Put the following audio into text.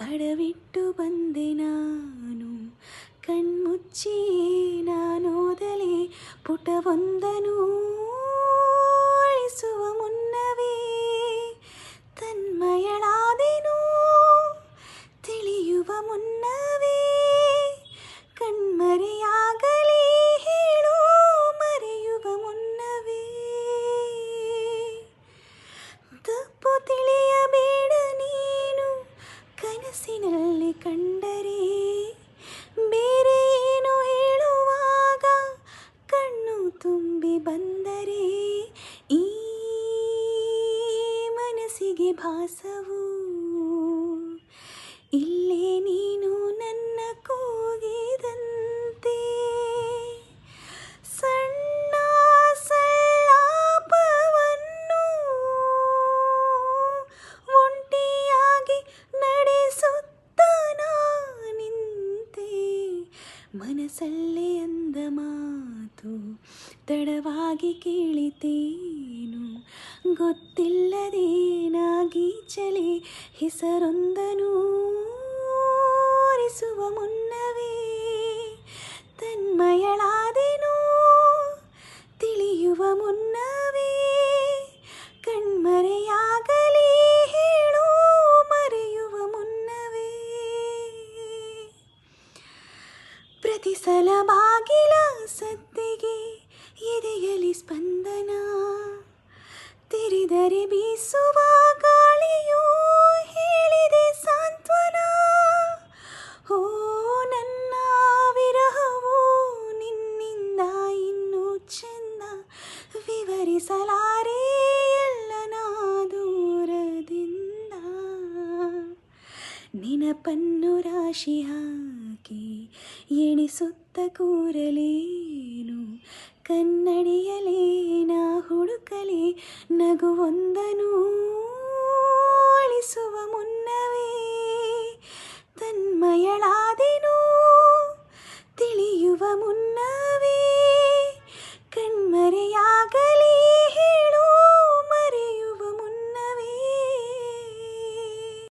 ಅಡವಿಟ್ಟು ಬಂದೆ ನಾನು ಕಣ್ಮುಚ್ಚಿ ನಾನೋದಲೆ ಪುಟವೊಂದನು ಕನಸಿನಲ್ಲಿ ಕಂಡರೆ ಬೇರೆ ಏನು ಹೇಳುವಾಗ ಕಣ್ಣು ತುಂಬಿ ಬಂದರೆ ಈ ಮನಸ್ಸಿಗೆ ಭಾಸವು. ಮನಸ್ಸಲ್ಲೇ ಅಂದ ಮಾತು ತಡವಾಗಿ ಕೇಳಿತೇನು. ಗೊತ್ತಿಲ್ಲದೇನಾಗಿ ಚಲಿ ಹೆಸರೊಂದನು ಸಲ ಬಾಗಿಲ ಸದ್ದಿಗೆ ಎದೆಯಲಿ ಸ್ಪಂದನ. ತೆರೆದರೆ ಬೀಸುವ ಗಾಳಿಯೂ ಹೇಳಿದೆ ಸಾಂತ್ವನ. ಓ ನನ್ನ ವಿರಹವು ನಿನ್ನಿಂದ ಇನ್ನೂ ಚೆಂದ ವಿವರಿಸಲಾರೆ ಎಲ್ಲ ನಾ ದೂರದಿಂದ. ನಿನಪನ್ನು ರಾಶಿಯ ಎಣಿಸುತ್ತ ಕೂರಲೇನು? ಕನ್ನಡಿಯಲೇನ ಹುಡುಕಲಿ ನಗುವೊಂದನು ಅಳಿಸುವ ಮುನ್ನವೇ. ತನ್ಮಯಳಾದೆನು ತಿಳಿಯುವ ಮುನ್ನ